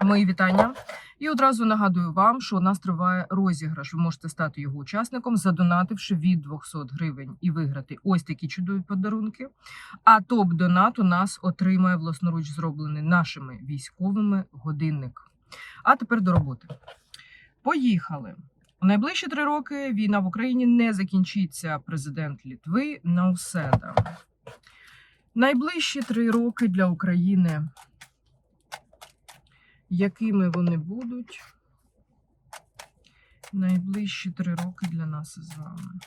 Мої вітання. І одразу нагадую вам, що у нас триває розіграш. Ви можете стати його учасником, задонативши від 200 гривень і виграти ось такі чудові подарунки. А топ-донат у нас отримає власноруч зроблений нашими військовими годинник. А тепер до роботи. Поїхали. У найближчі три роки війна в Україні не закінчиться. Президент Літви Науседа. Найближчі три роки для України якими вони будуть найближчі три роки для нас із вами.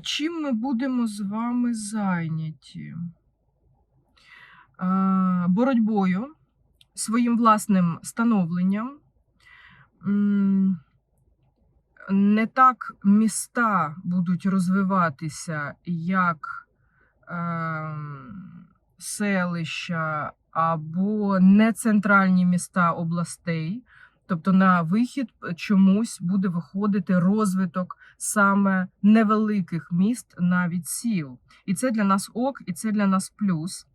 Чим ми будемо з вами зайняті? Боротьбою, своїм власним становленням. Не так міста будуть розвиватися, як ем, селища або нецентральні міста областей. Тобто на вихід чомусь буде виходити розвиток саме невеликих міст, навіть сіл. І це для нас ок, і це для нас плюс.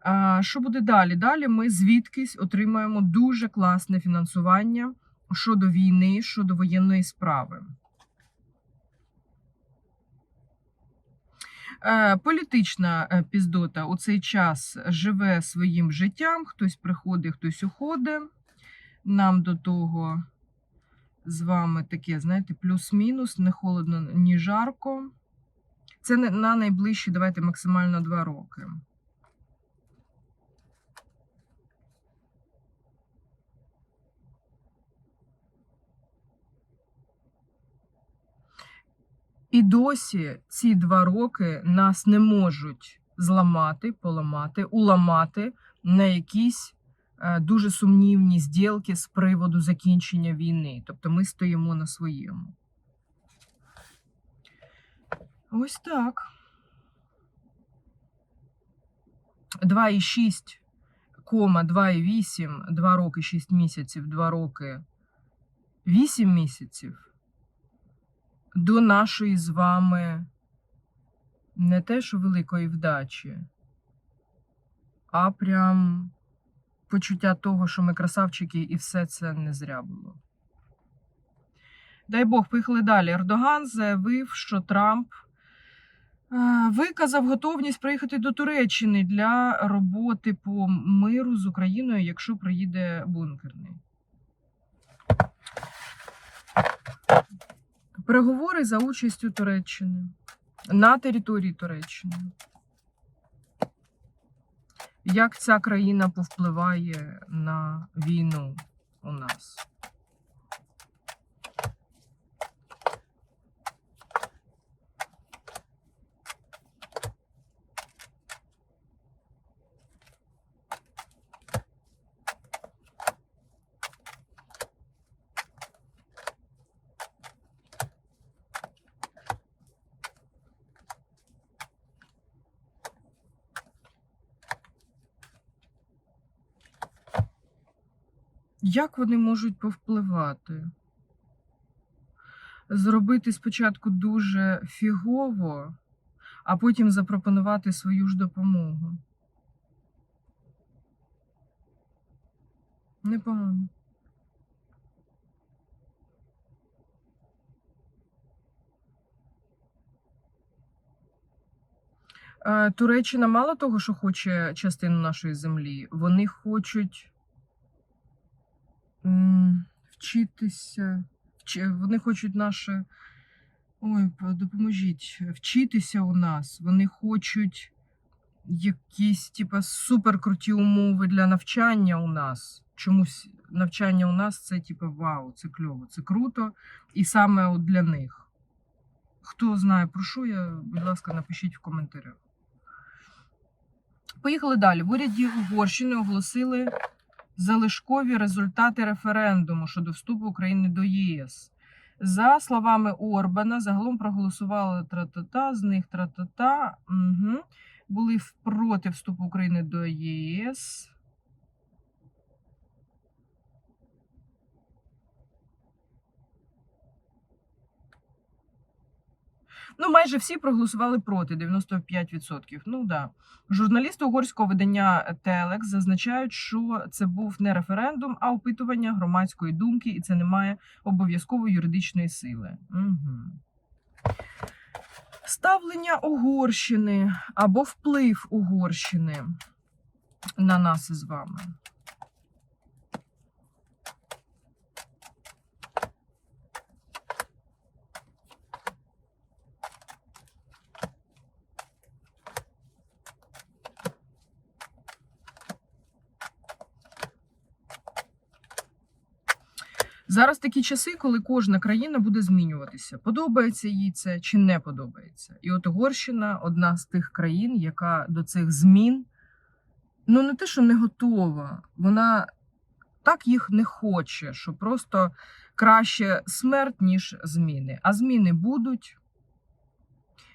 А, Що буде далі? Далі ми звідкись отримаємо дуже класне фінансування щодо війни, щодо воєнної справи. Е, Політична е, піздота у цей час живе своїм життям, хтось приходить, хтось уходить. Нам до того з вами таке, знаєте, плюс-мінус, не холодно, ні жарко. Це на найближчі, давайте максимально два роки. І досі ці два роки нас не можуть зламати, поламати, уламати на якісь дуже сумнівні зділки з приводу закінчення війни. Тобто ми стоїмо на своєму. Ось так. 2,6, 2,8, 2 роки 6 місяців, 2 роки 8 місяців до нашої з вами не те, що великої вдачі, а прям почуття того, що ми красавчики, і все це не зря було. Дай Бог, поїхали далі. Ердоган заявив, що Трамп е, виказав готовність приїхати до Туреччини для роботи по миру з Україною, якщо приїде бункерний. Переговори за участю Туреччини на території Туреччини. Як ця країна повпливає на війну у нас? Як вони можуть повпливати? Зробити спочатку дуже фігово, а потім запропонувати свою ж допомогу. Непогано. Е, Туреччина мало того, що хоче частину нашої землі, вони хочуть вчитися. вч- Вони хочуть наше. Ой, допоможіть, вчитися у нас. Вони хочуть якісь, типа, суперкруті умови для навчання у нас. Чомусь навчання у нас це, типа, вау, це кльово, це круто. І саме от для них. Хто знає про що я, будь ласка, напишіть в коментарях. Поїхали далі. В уряді Угорщини оголосили залишкові результати референдуму щодо вступу України до ЄС. За словами Орбана, загалом проголосували тра-та-та, з них тра-та-та, угу. були проти вступу України до ЄС. Ну, майже всі проголосували проти 95%. Ну да. Журналісти угорського видання Телекс зазначають, що це був не референдум, а опитування громадської думки, і це не має обов'язкової юридичної сили. Угу. Ставлення Угорщини або вплив Угорщини на нас із вами. Зараз такі часи, коли кожна країна буде змінюватися. Подобається їй це чи не подобається. І от Угорщина одна з тих країн, яка до цих змін ну не те, що не готова, вона так їх не хоче, що просто краще смерть, ніж зміни. А зміни будуть.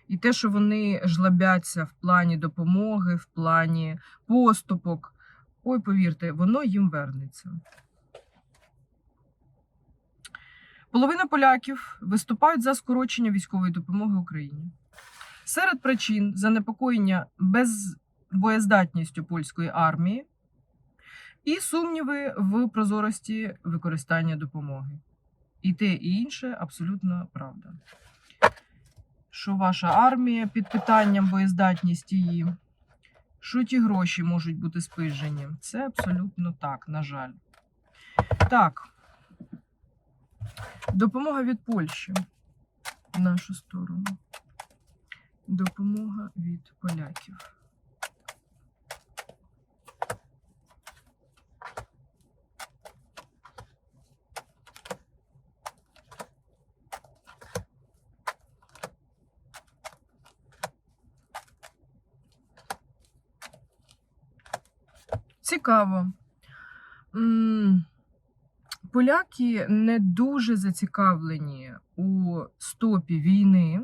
І те, що вони жлобяться в плані допомоги, в плані поступок, ой, повірте, воно їм вернеться. Половина поляків виступають за скорочення військової допомоги Україні. Серед причин занепокоєння безбоєздатністю польської армії і сумніви в прозорості використання допомоги. І те, і інше абсолютно правда. Що ваша армія під питанням боєздатність її, що ті гроші можуть бути спижені. Це абсолютно так, на жаль. Так. Допомога від Польщі в нашу сторону. Допомога від поляків. Цікаво. Поляки не дуже зацікавлені у стопі війни,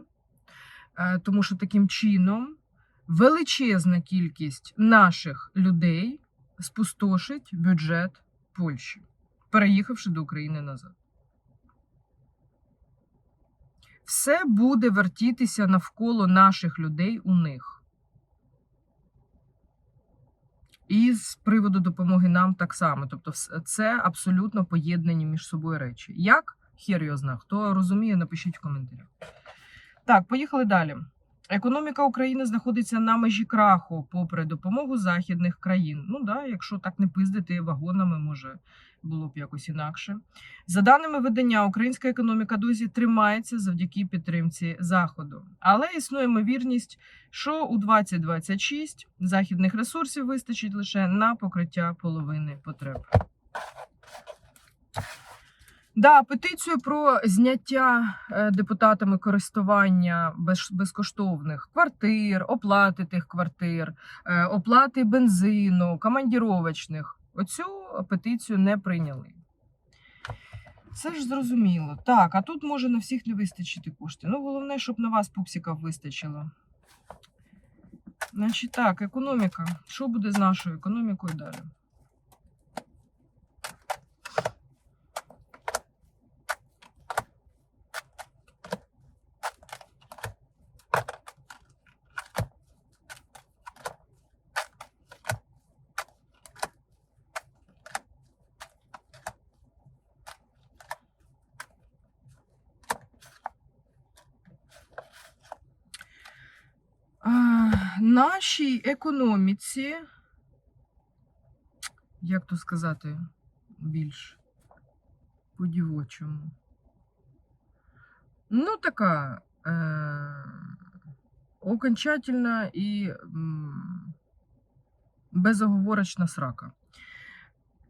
е, тому що таким чином величезна кількість наших людей спустошить бюджет Польщі, переїхавши до України назад. Все буде вертітися навколо наших людей у них. І з приводу допомоги нам так само. Тобто, це абсолютно поєднані між собою речі. Як? Хер його знає. Хто розуміє, напишіть в коментарях. Так, поїхали далі. Економіка України знаходиться на межі краху, попри допомогу західних країн. Ну да, якщо так не пиздити вагонами, може було б якось інакше. За даними видання, українська економіка досі тримається завдяки підтримці Заходу. Але існує ймовірність, що у 2026 західних ресурсів вистачить лише на покриття половини потреб. Да, петицію про зняття е, депутатами користування безкоштовних квартир, оплати тих квартир, е, оплати бензину, командіровочних. Оцю петицію не прийняли. Це ж зрозуміло. Так, а тут може на всіх не вистачити коштів. Ну, головне, щоб на вас, пупсиків, вистачило. Значить, так, економіка. Що буде з нашою економікою далі? А, нашій економіці, як то сказати, більш по-дівочому. Ну, така е- окончательна і м, безоговорочна срака.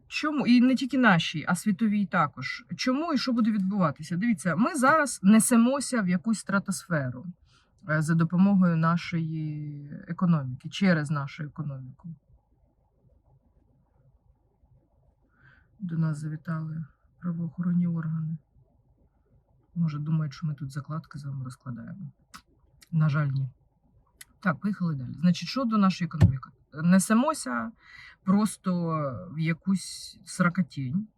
Чому? І не тільки нашій, а світовій також. Чому і що буде відбуватися? Дивіться, ми зараз несемося в якусь стратосферу за допомогою нашої економіки, через нашу економіку. До нас завітали правоохоронні органи. Може, думають, що ми тут закладки з вами розкладаємо. На жаль, ні. Так, поїхали далі. Значить, що до нашої економіки? Несемося просто в якусь сракотінь.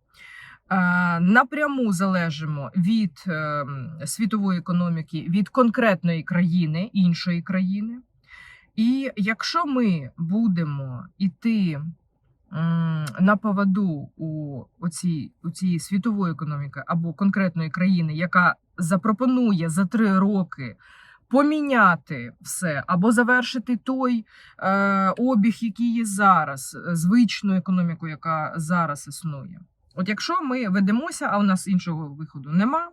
Е, Напряму залежимо від е, світової економіки, від конкретної країни, іншої країни. І якщо ми будемо йти на поводу у оцій, у цієї світової економіки або конкретної країни, яка запропонує за три роки поміняти все або завершити той е, обіг, який є зараз, звичну економіку, яка зараз існує. От якщо ми ведемося, а у нас іншого виходу нема,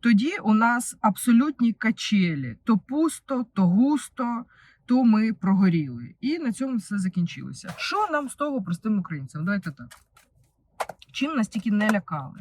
тоді у нас абсолютні качелі: то пусто, то густо, то ми прогоріли. І на цьому все закінчилося. Що нам з того простим українцям? Давайте так. Чим нас тільки не лякали?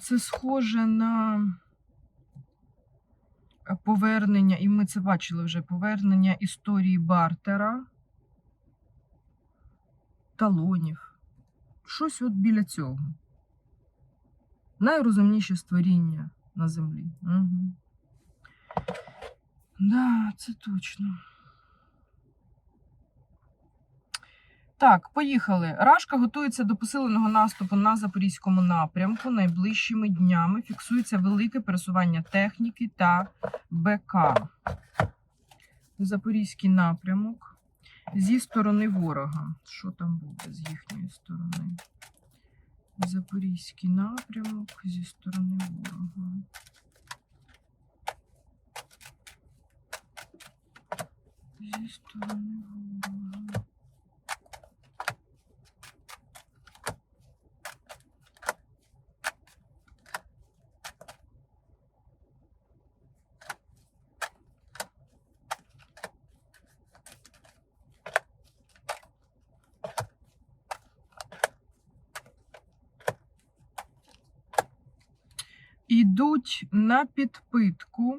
Це схоже на е, повернення, і ми це бачили вже повернення історії бартера, талонів. Щось от біля цього. Найрозумніше створіння на землі. Угу. Да, це точно. Так, поїхали. Рашка готується до посиленого наступу на запорізькому напрямку. Найближчими днями фіксується велике пересування техніки та БК. Запорізький напрямок зі сторони ворога. Що там буде з їхньої сторони? Запорізький напрямок зі сторони ворога. Зі сторони ворога. Ідуть на підпитку,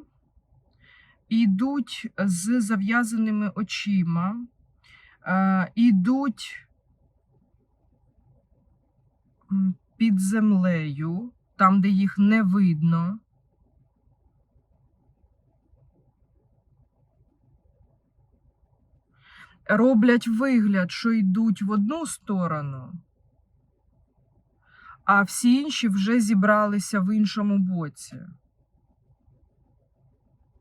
ідуть з зав'язаними очима, е, ідуть м, під землею, там, де їх не видно. Роблять вигляд, що йдуть в одну сторону, а всі інші вже зібралися в іншому боці.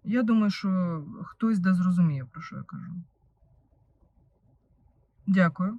Я думаю, що хтось да зрозуміє, про що я кажу. Дякую.